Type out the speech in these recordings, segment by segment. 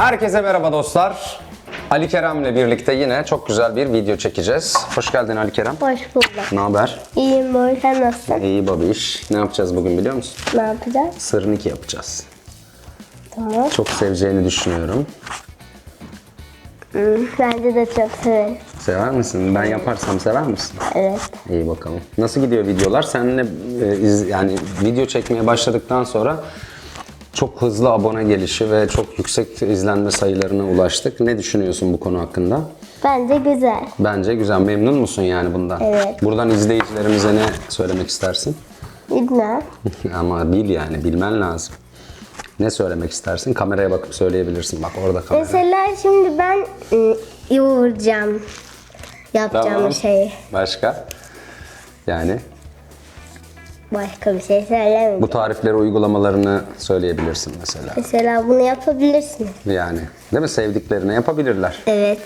Herkese merhaba dostlar. Ali Kerem'le birlikte yine çok güzel bir video çekeceğiz. Hoş geldin Ali Kerem. Hoş bulduk. Ne haber? İyiyim böyle sen nasılsın? İyi babiş. Ne yapacağız bugün biliyor musun? Ne yapacağız? Sırniki yapacağız. Tamam. Çok seveceğini düşünüyorum. Hmm, bence de çok severim. Sever misin? Ben yaparsam sever misin? Evet. İyi bakalım. Nasıl gidiyor videolar? Seninle e, iz- yani video çekmeye başladıktan sonra çok hızlı abone gelişi ve çok yüksek izlenme sayılarına ulaştık. Ne düşünüyorsun bu konu hakkında? Bence güzel. Bence güzel. Memnun musun yani bundan? Evet. Buradan izleyicilerimize ne söylemek istersin? Bilmem. Ama bil yani, bilmen lazım. Ne söylemek istersin? Kameraya bakıp söyleyebilirsin. Bak orada kamera. Mesela şimdi ben ıı, yoğuracağım. Yapacağım Tamam. şeyi. Başka? Yani Başka bir şey söylemeyeceğim. bu tarifleri uygulamalarını söyleyebilirsin mesela. Mesela bunu yapabilirsiniz. Yani değil mi? Sevdiklerini yapabilirler. Evet.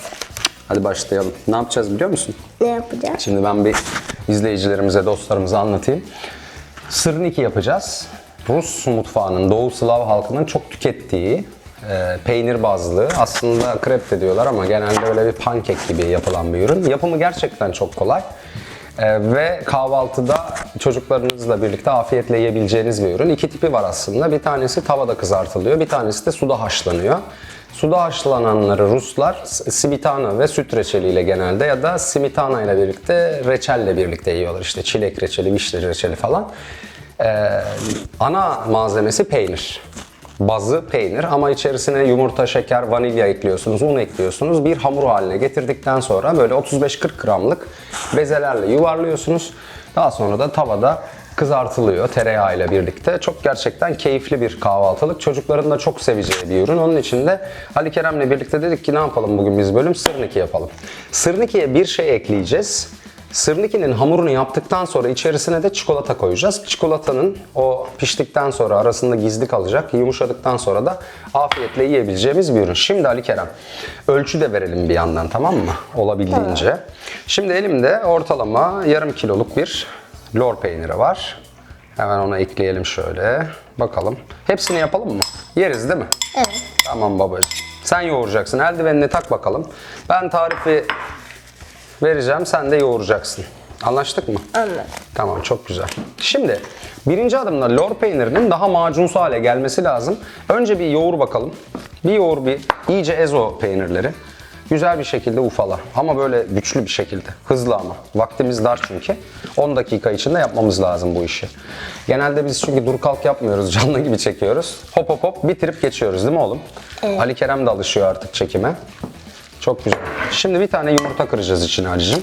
Hadi başlayalım. Ne yapacağız biliyor musun? Ne yapacağız? Şimdi ben bir izleyicilerimize, dostlarımıza anlatayım. Sırniki yapacağız. Rus mutfağının, Doğu Slav halkının çok tükettiği e, peynir bazlı. Aslında krep de diyorlar ama genelde öyle bir pankek gibi yapılan bir ürün. Yapımı gerçekten çok kolay. E, ve kahvaltıda çocuklarınızla birlikte afiyetle yiyebileceğiniz bir ürün. İki tipi var aslında. Bir tanesi tavada kızartılıyor, bir tanesi de suda haşlanıyor. Suda haşlananları Ruslar s- smitana ve süt reçeliyle genelde ya da smitana ile birlikte reçelle birlikte yiyorlar. İşte çilek reçeli, vişne reçeli falan. Ee, ana malzemesi peynir. Bazı peynir ama içerisine yumurta, şeker, vanilya ekliyorsunuz, un ekliyorsunuz. Bir hamur haline getirdikten sonra böyle 35-40 gramlık bezelerle yuvarlıyorsunuz. Daha sonra da tavada kızartılıyor tereyağı ile birlikte. Çok gerçekten keyifli bir kahvaltılık. Çocukların da çok seveceği bir ürün. Onun için de Ali Kerem'le birlikte dedik ki ne yapalım bugün biz bölüm? Sırniki yapalım. Sırnikiye bir şey ekleyeceğiz. Sırnikinin hamurunu yaptıktan sonra içerisine de çikolata koyacağız. Çikolatanın o piştikten sonra arasında gizli kalacak. Yumuşadıktan sonra da afiyetle yiyebileceğimiz bir ürün. Şimdi Ali Kerem ölçü de verelim bir yandan tamam mı? Olabildiğince. Şimdi elimde ortalama yarım kiloluk bir lor peyniri var. Hemen ona ekleyelim şöyle. Bakalım. Hepsini yapalım mı? Yeriz değil mi? Evet. Tamam babacığım. Sen yoğuracaksın. Eldivenini tak bakalım. Ben tarifi vereceğim. Sen de yoğuracaksın. Anlaştık mı? Anladım. Tamam çok güzel. Şimdi birinci adımda lor peynirinin daha macunsu hale gelmesi lazım. Önce bir yoğur bakalım. Bir yoğur bir iyice ez o peynirleri. Güzel bir şekilde ufala. Ama böyle güçlü bir şekilde. Hızlı ama. Vaktimiz dar çünkü. 10 dakika içinde yapmamız lazım bu işi. Genelde biz çünkü dur kalk yapmıyoruz. Canlı gibi çekiyoruz. Hop hop hop bitirip geçiyoruz değil mi oğlum? Ali Kerem de alışıyor artık çekime. Çok güzel. Şimdi bir tane yumurta kıracağız içine Ali'cim.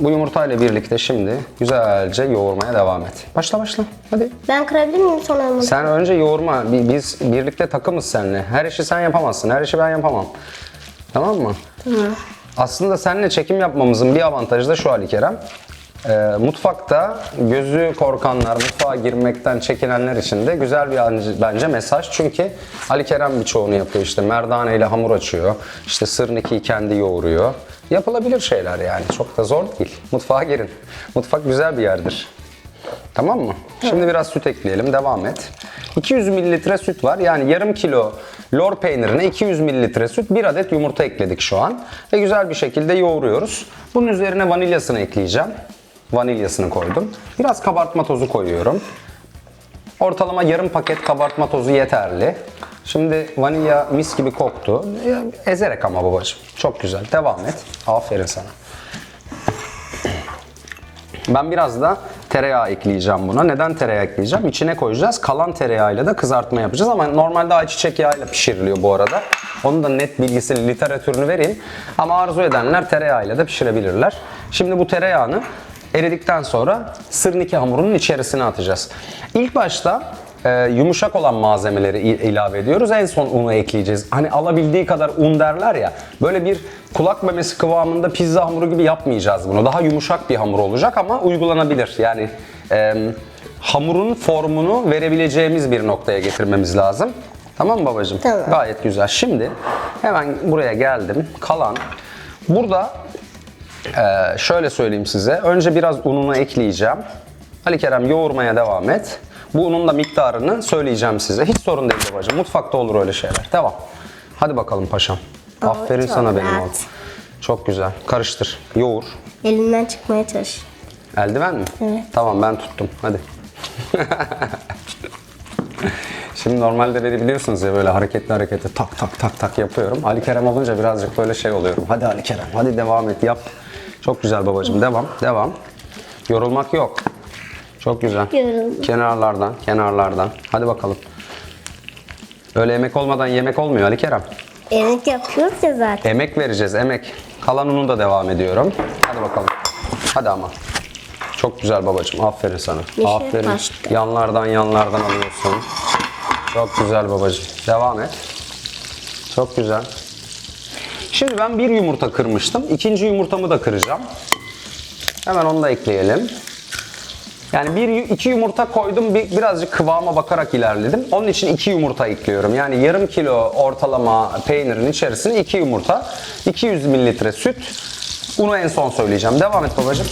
Bu yumurtayla birlikte şimdi güzelce yoğurmaya devam et. Başla başla. Hadi. Ben kırabilir miyim sonra bunu? Sen önce yoğurma. Bi- Biz birlikte takımız seninle. Her işi sen yapamazsın. Her işi ben yapamam. Tamam mı? Tamam. Aslında seninle çekim yapmamızın bir avantajı da şu Ali Kerem. Ee, mutfakta gözü korkanlar, mutfağa girmekten çekinenler için de güzel bir bence- mesaj. Çünkü Ali Kerem birçoğunu yapıyor işte. Merdane ile hamur açıyor. İşte sırnikiyi kendi yoğuruyor. Yapılabilir şeyler yani. Çok da zor değil. Mutfağa girin. Mutfak güzel bir yerdir. Tamam mı? Şimdi biraz süt ekleyelim. Devam et. 200 mililitre süt var. Yani yarım kilo lor peynirine 200 mililitre süt, bir adet yumurta ekledik şu an. Ve güzel bir şekilde yoğuruyoruz. Bunun üzerine vanilyasını ekleyeceğim. Vanilyasını koydum. Biraz kabartma tozu koyuyorum. Ortalama yarım paket kabartma tozu yeterli. Şimdi vanilya mis gibi koktu. Ezerek ama babacığım. Çok güzel. Devam et. Aferin sana. Ben biraz da tereyağı ekleyeceğim buna. Neden tereyağı ekleyeceğim? İçine koyacağız. Kalan tereyağıyla da kızartma yapacağız ama normalde ayçiçek yağıyla pişiriliyor bu arada. Onun da net bilgisini, literatürünü vereyim. Ama arzu edenler tereyağıyla da pişirebilirler. Şimdi bu tereyağını eridikten sonra sırniki hamurunun içerisine atacağız. İlk başta e, yumuşak olan malzemeleri ilave ediyoruz. En son unu ekleyeceğiz. Hani alabildiği kadar un derler ya. Böyle bir kulak memesi kıvamında pizza hamuru gibi yapmayacağız bunu. Daha yumuşak bir hamur olacak ama uygulanabilir. Yani e, hamurun formunu verebileceğimiz bir noktaya getirmemiz lazım. Tamam mı babacığım? Tamam. Gayet güzel. Şimdi hemen buraya geldim. Kalan burada ee, şöyle söyleyeyim size. Önce biraz ununu ekleyeceğim. Ali Kerem yoğurmaya devam et. Bu unun da miktarını söyleyeceğim size. Hiç sorun değil babacığım. Mutfakta olur öyle şeyler. Devam. Hadi bakalım paşam. Oo, Aferin sana benim oğlum. Çok güzel. Karıştır. Yoğur. Elimden çıkmaya çalış. Eldiven mi? Evet. Tamam ben tuttum. Hadi. Şimdi normalde beni biliyorsunuz ya böyle hareketli hareketli tak tak tak tak yapıyorum. Ali Kerem olunca birazcık böyle şey oluyorum. Hadi Ali Kerem hadi devam et yap. Çok güzel babacığım devam devam. Yorulmak yok. Çok güzel. Yoruldum. Kenarlardan kenarlardan. Hadi bakalım. Öyle emek olmadan yemek olmuyor Ali Kerem. Yemek yapıyoruz ya zaten. Emek vereceğiz, emek. Kalan unu da devam ediyorum. Hadi bakalım. Hadi ama. Çok güzel babacığım. Aferin sana. şey Aferin. kaçtı. Yanlardan yanlardan alıyorsun. Çok güzel babacığım. Devam et. Çok güzel. Şimdi ben bir yumurta kırmıştım. İkinci yumurtamı da kıracağım. Hemen onu da ekleyelim. Yani bir, iki yumurta koydum, bir, birazcık kıvama bakarak ilerledim. Onun için iki yumurta ekliyorum. Yani yarım kilo ortalama peynirin içerisine iki yumurta, 200 mililitre süt. Unu en son söyleyeceğim. Devam et babacığım.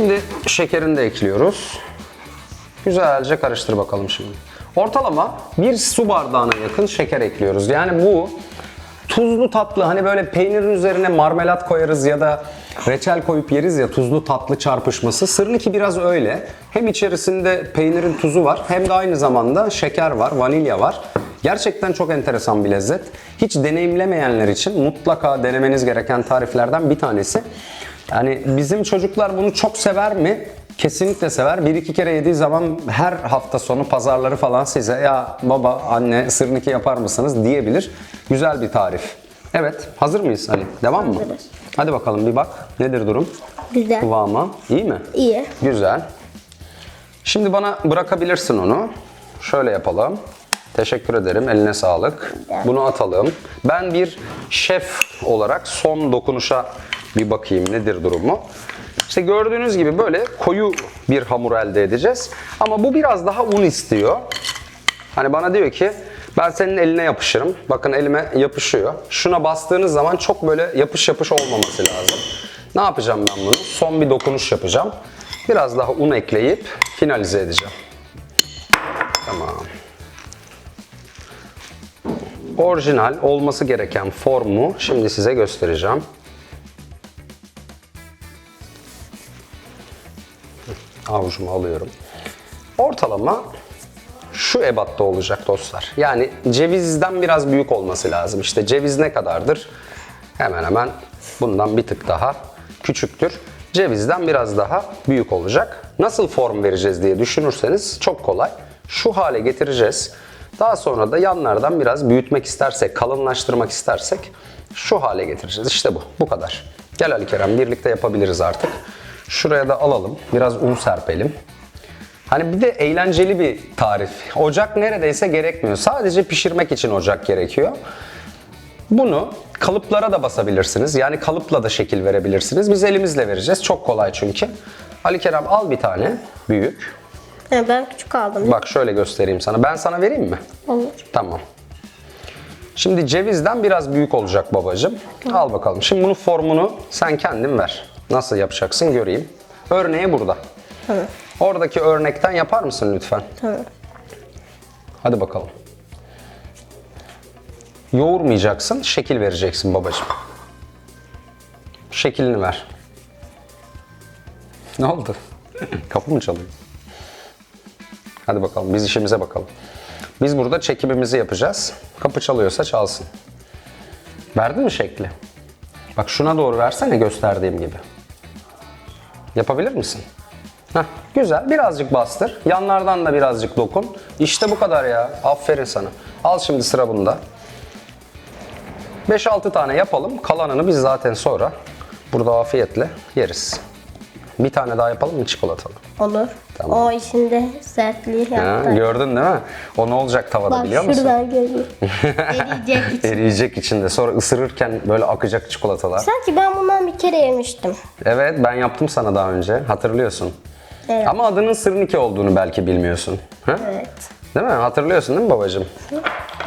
Şimdi şekerini de ekliyoruz. Güzelce karıştır bakalım şimdi. Ortalama bir su bardağına yakın şeker ekliyoruz. Yani bu tuzlu tatlı hani böyle peynirin üzerine marmelat koyarız ya da reçel koyup yeriz ya tuzlu tatlı çarpışması. Sırrınki biraz öyle. Hem içerisinde peynirin tuzu var hem de aynı zamanda şeker var, vanilya var. Gerçekten çok enteresan bir lezzet. Hiç deneyimlemeyenler için mutlaka denemeniz gereken tariflerden bir tanesi. Yani bizim çocuklar bunu çok sever mi? Kesinlikle sever. Bir iki kere yediği zaman her hafta sonu pazarları falan size ya baba anne sırniki yapar mısınız diyebilir. Güzel bir tarif. Evet hazır mıyız Ali? Devam mı? Hazırız. Hadi bakalım bir bak. Nedir durum? Güzel. Kıvamı iyi mi? İyi. Güzel. Şimdi bana bırakabilirsin onu. Şöyle yapalım. Teşekkür ederim. Eline sağlık. Bunu atalım. Ben bir şef olarak son dokunuşa bir bakayım nedir durumu. İşte gördüğünüz gibi böyle koyu bir hamur elde edeceğiz. Ama bu biraz daha un istiyor. Hani bana diyor ki ben senin eline yapışırım. Bakın elime yapışıyor. Şuna bastığınız zaman çok böyle yapış yapış olmaması lazım. Ne yapacağım ben bunu? Son bir dokunuş yapacağım. Biraz daha un ekleyip finalize edeceğim. Tamam. Orijinal olması gereken formu şimdi size göstereceğim. Avucuma alıyorum. Ortalama şu ebatta olacak dostlar. Yani cevizden biraz büyük olması lazım. İşte ceviz ne kadardır? Hemen hemen bundan bir tık daha küçüktür. Cevizden biraz daha büyük olacak. Nasıl form vereceğiz diye düşünürseniz çok kolay. Şu hale getireceğiz. Daha sonra da yanlardan biraz büyütmek istersek, kalınlaştırmak istersek şu hale getireceğiz. İşte bu. Bu kadar. Gel Ali Kerem birlikte yapabiliriz artık. Şuraya da alalım. Biraz un serpelim. Hani bir de eğlenceli bir tarif. Ocak neredeyse gerekmiyor. Sadece pişirmek için ocak gerekiyor. Bunu kalıplara da basabilirsiniz. Yani kalıpla da şekil verebilirsiniz. Biz elimizle vereceğiz. Çok kolay çünkü. Ali Kerem al bir tane büyük. Ben küçük aldım. Bak şöyle göstereyim sana. Ben sana vereyim mi? Olur. Tamam. Şimdi cevizden biraz büyük olacak babacığım. Al bakalım. Şimdi bunun formunu sen kendin ver. Nasıl yapacaksın göreyim. Örneği burada. Tamam. Oradaki örnekten yapar mısın lütfen? Tamam. Hadi bakalım. Yoğurmayacaksın, şekil vereceksin babacığım. Şeklini ver. Ne oldu? Kapı mı çalıyor? Hadi bakalım, biz işimize bakalım. Biz burada çekimimizi yapacağız. Kapı çalıyorsa çalsın. Verdin mi şekli? Bak şuna doğru versene gösterdiğim gibi. Yapabilir misin? Heh, güzel. Birazcık bastır. Yanlardan da birazcık dokun. İşte bu kadar ya. Aferin sana. Al şimdi sıra bunda. 5-6 tane yapalım. Kalanını biz zaten sonra burada afiyetle yeriz. Bir tane daha yapalım mı çikolatalı? Olur. Tamam. O içinde sertliği Ha, yaptı. gördün değil mi? O ne olacak tavada Bak biliyor musun? şuradan görüyorum. Eriyecek için. Eriyecek içinde. Sonra ısırırken böyle akacak çikolatalar. Sanki ben bundan bir kere yemiştim. Evet ben yaptım sana daha önce. Hatırlıyorsun. Evet. Ama adının Sırniki olduğunu belki bilmiyorsun. Ha? Evet. Değil mi? Hatırlıyorsun değil mi babacığım?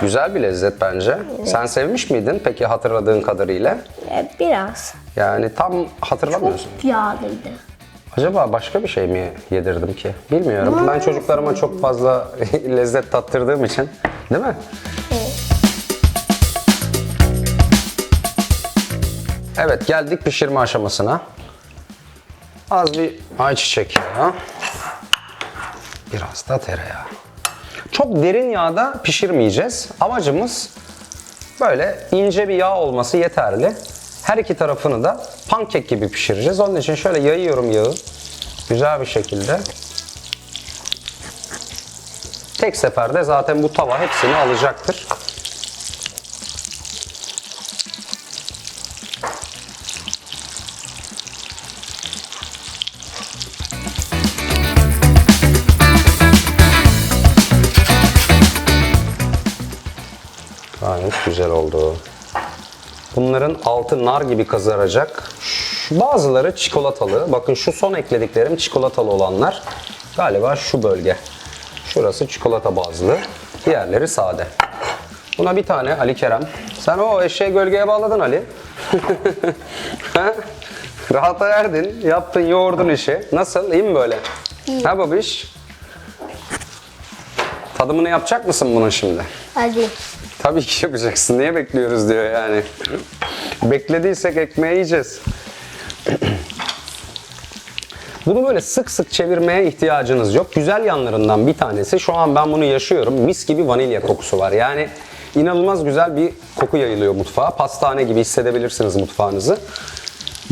Güzel bir lezzet bence. Sen sevmiş miydin peki hatırladığın kadarıyla? E, biraz. Yani tam hatırlamıyorsun. Yağlıydı. Acaba başka bir şey mi yedirdim ki? Bilmiyorum. Ben çocuklarıma çok fazla lezzet tattırdığım için. Değil mi? Evet. Evet geldik pişirme aşamasına. Az bir ayçiçek yağı. Biraz da tereyağı. Çok derin yağda pişirmeyeceğiz. Amacımız böyle ince bir yağ olması yeterli. Her iki tarafını da pankek gibi pişireceğiz. Onun için şöyle yayıyorum yağı. Güzel bir şekilde. Tek seferde zaten bu tava hepsini alacaktır. Gayet güzel oldu. Bunların altı nar gibi kızaracak. Şu- Bazıları çikolatalı. Bakın şu son eklediklerim çikolatalı olanlar. Galiba şu bölge. Şurası çikolata bazlı. Diğerleri sade. Buna bir tane Ali Kerem. Sen o eşeği gölgeye bağladın Ali. Ha? Rahata erdin. Yaptın yoğurdun işi. Nasıl? İyi mi böyle? Ha babiş? Tadımını yapacak mısın bunun şimdi? Hadi. Tabii ki yapacaksın. Niye bekliyoruz diyor yani. Beklediysek ekmeği yiyeceğiz. Bunu böyle sık sık çevirmeye ihtiyacınız yok. Güzel yanlarından bir tanesi şu an ben bunu yaşıyorum. Mis gibi vanilya kokusu var. Yani inanılmaz güzel bir koku yayılıyor mutfağa. Pastane gibi hissedebilirsiniz mutfağınızı.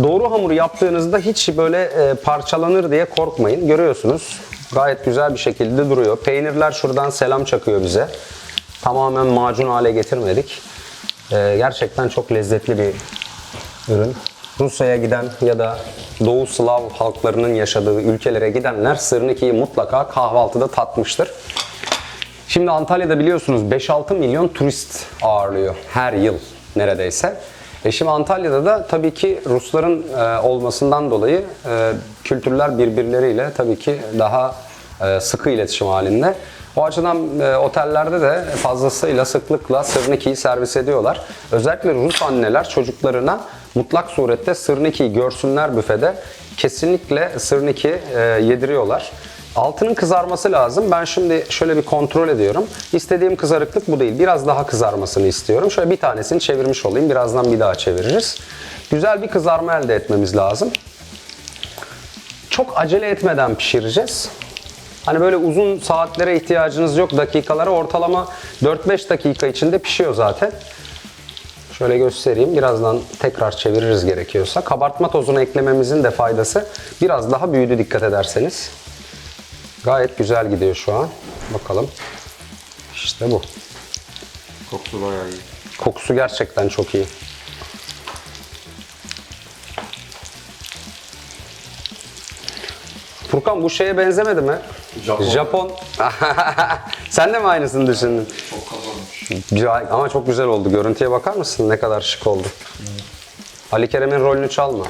Doğru hamuru yaptığınızda hiç böyle e, parçalanır diye korkmayın. Görüyorsunuz gayet güzel bir şekilde duruyor. Peynirler şuradan selam çakıyor bize. Tamamen macun hale getirmedik. E, gerçekten çok lezzetli bir ürün. Rusya'ya giden ya da Doğu Slav halklarının yaşadığı ülkelere gidenler Sırniki'yi mutlaka kahvaltıda tatmıştır. Şimdi Antalya'da biliyorsunuz 5-6 milyon turist ağırlıyor her yıl neredeyse. E şimdi Antalya'da da tabii ki Rusların e, olmasından dolayı e, kültürler birbirleriyle tabii ki daha e, sıkı iletişim halinde. O açıdan e, otellerde de fazlasıyla sıklıkla sırnikiyi servis ediyorlar. Özellikle Rus anneler çocuklarına mutlak surette sırnikiyi görsünler büfede kesinlikle sırniki e, yediriyorlar. Altının kızarması lazım. Ben şimdi şöyle bir kontrol ediyorum. İstediğim kızarıklık bu değil. Biraz daha kızarmasını istiyorum. Şöyle bir tanesini çevirmiş olayım. Birazdan bir daha çeviririz. Güzel bir kızarma elde etmemiz lazım. Çok acele etmeden pişireceğiz. Hani böyle uzun saatlere ihtiyacınız yok. Dakikalara ortalama 4-5 dakika içinde pişiyor zaten. Şöyle göstereyim. Birazdan tekrar çeviririz gerekiyorsa. Kabartma tozunu eklememizin de faydası biraz daha büyüdü dikkat ederseniz. Gayet güzel gidiyor şu an. Bakalım. İşte bu. Kokusu bayağı iyi. Kokusu gerçekten çok iyi. Furkan bu şeye benzemedi mi? Japon. Japon. Sen de mi aynısını düşündün? Çok kazanmış. Güzel- Ama çok güzel oldu. Görüntüye bakar mısın? Ne kadar şık oldu. Ali Kerem'in rolünü çalma.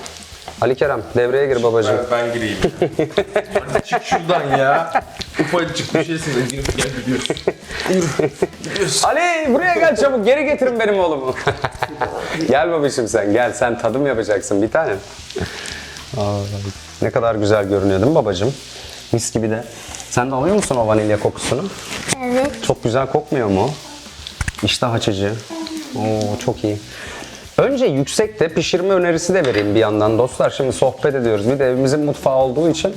Ali Kerem devreye gir babacığım. Ben, ben gireyim. Hadi çık şuradan ya. Ufacık bir şeysin de girip gel gidiyorsun. Gidiyorsun. Ali buraya gel çabuk geri getirin benim oğlumu. gel babacığım sen gel sen tadım yapacaksın bir tane. Ne kadar güzel görünüyor değil mi babacığım? Mis gibi de. Sen de alıyor musun o vanilya kokusunu? Evet. Çok güzel kokmuyor mu? İştah açıcı. Oo çok iyi. Önce yüksekte pişirme önerisi de vereyim bir yandan dostlar. Şimdi sohbet ediyoruz. Bir de evimizin mutfağı olduğu için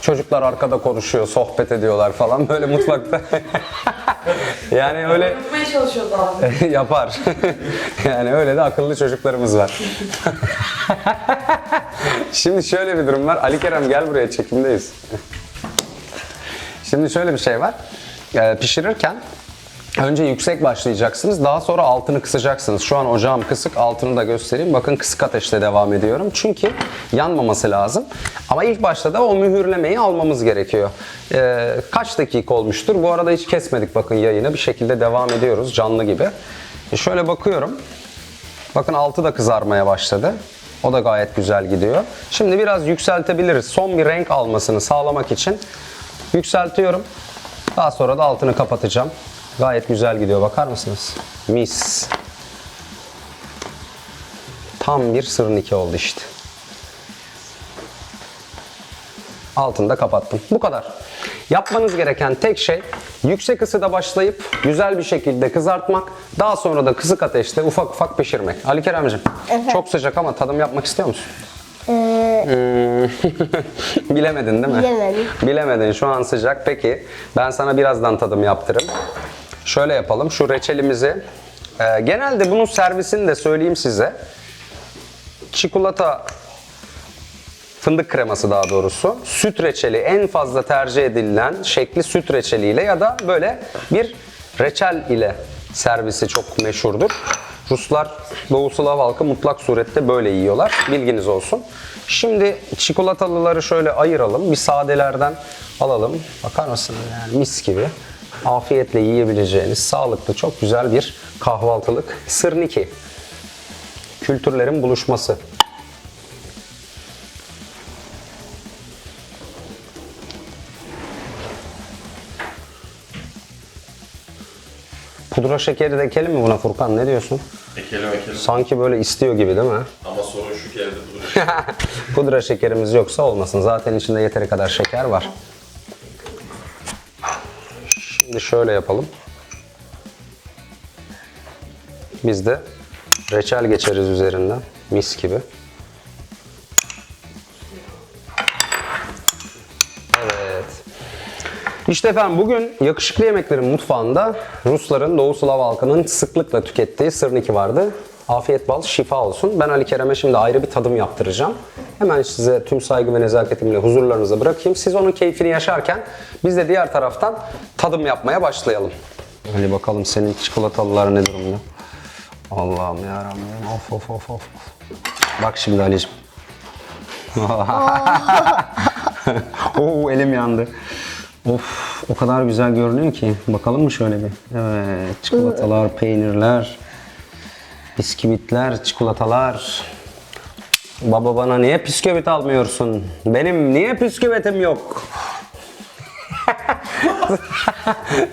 çocuklar arkada konuşuyor, sohbet ediyorlar falan böyle mutfakta. yani öyle Yapmaya çalışıyordu abi. yapar. yani öyle de akıllı çocuklarımız var. Şimdi şöyle bir durum var. Ali Kerem gel buraya çekimdeyiz. Şimdi şöyle bir şey var. Ee, pişirirken önce yüksek başlayacaksınız. Daha sonra altını kısacaksınız. Şu an ocağım kısık. Altını da göstereyim. Bakın kısık ateşte devam ediyorum. Çünkü yanmaması lazım. Ama ilk başta da o mühürlemeyi almamız gerekiyor. Ee, kaç dakika olmuştur? Bu arada hiç kesmedik bakın yayını. Bir şekilde devam ediyoruz canlı gibi. E şöyle bakıyorum. Bakın altı da kızarmaya başladı. O da gayet güzel gidiyor. Şimdi biraz yükseltebiliriz. Son bir renk almasını sağlamak için yükseltiyorum. Daha sonra da altını kapatacağım. Gayet güzel gidiyor bakar mısınız? Mis. Tam bir sırniki oldu işte. Altını da kapattım. Bu kadar. Yapmanız gereken tek şey yüksek ısıda başlayıp güzel bir şekilde kızartmak. Daha sonra da kısık ateşte ufak ufak pişirmek. Ali Kerem'cim çok sıcak ama tadım yapmak istiyor musun? Ee, Hmm. Bilemedin değil mi? Bilemedim. Bilemedin şu an sıcak. Peki ben sana birazdan tadım yaptırım. Şöyle yapalım şu reçelimizi. e, genelde bunun servisini de söyleyeyim size. Çikolata fındık kreması daha doğrusu. Süt reçeli en fazla tercih edilen şekli süt reçeliyle ya da böyle bir reçel ile servisi çok meşhurdur. Ruslar Doğu Slav halkı mutlak surette böyle yiyorlar. Bilginiz olsun. Şimdi çikolatalıları şöyle ayıralım. Bir sadelerden alalım. Bakar mısınız yani mis gibi. Afiyetle yiyebileceğiniz sağlıklı çok güzel bir kahvaltılık sırniki. Kültürlerin buluşması. Pudra şekeri de ekelim mi buna Furkan? Ne diyorsun? Ekelim ekelim. Sanki böyle istiyor gibi değil mi? Ama sorun şu ki evde budur. Pudra şekerimiz yoksa olmasın. Zaten içinde yeteri kadar şeker var. Şimdi şöyle yapalım. Biz de reçel geçeriz üzerinden. Mis gibi. İşte efendim bugün yakışıklı yemeklerin mutfağında Rusların Doğu Slav halkının sıklıkla tükettiği sırniki vardı. Afiyet bal, şifa olsun. Ben Ali Kerem'e şimdi ayrı bir tadım yaptıracağım. Hemen size tüm saygı ve nezaketimle huzurlarınıza bırakayım. Siz onun keyfini yaşarken biz de diğer taraftan tadım yapmaya başlayalım. Hadi bakalım senin çikolatalılar ne durumda? Allah'ım yarabbim. Of of of of. Bak şimdi Ali'cim. Oo elim yandı. Of o kadar güzel görünüyor ki. Bakalım mı şöyle bir? Evet çikolatalar, peynirler, bisküvitler, çikolatalar. Baba bana niye bisküvit almıyorsun? Benim niye bisküvitim yok?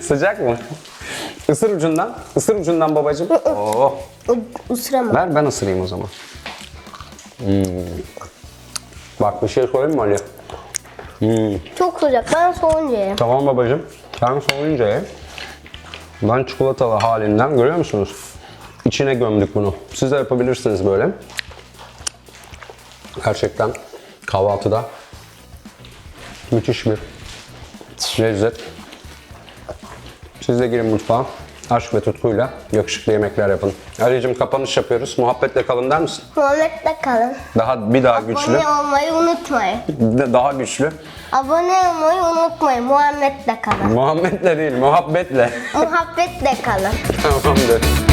Sıcak mı? Isır ucundan. Isır ucundan babacığım. Oo. ısıramam. Ver ben ısırayım o zaman. Hmm. Bak bir şey söyleyeyim mi Ali? Çok sıcak. Ben soğunca yerim. Tamam babacığım. Sen soğuyunca ye. Ben çikolatalı halinden görüyor musunuz? İçine gömdük bunu. Siz de yapabilirsiniz böyle. Gerçekten kahvaltıda müthiş bir lezzet. Siz de girin mutfağa. Aşk ve tutkuyla yakışıklı yemekler yapın. Ali'cim kapanış yapıyoruz. Muhabbetle kalın der misin? Muhammed'le kalın. Daha bir daha güçlü. Abone olmayı unutmayın. Daha güçlü. Abone olmayı unutmayın. Muhammed'le kalın. Muhammedle değil, muhabbetle. Muhabbetle kalın. Tamamdır.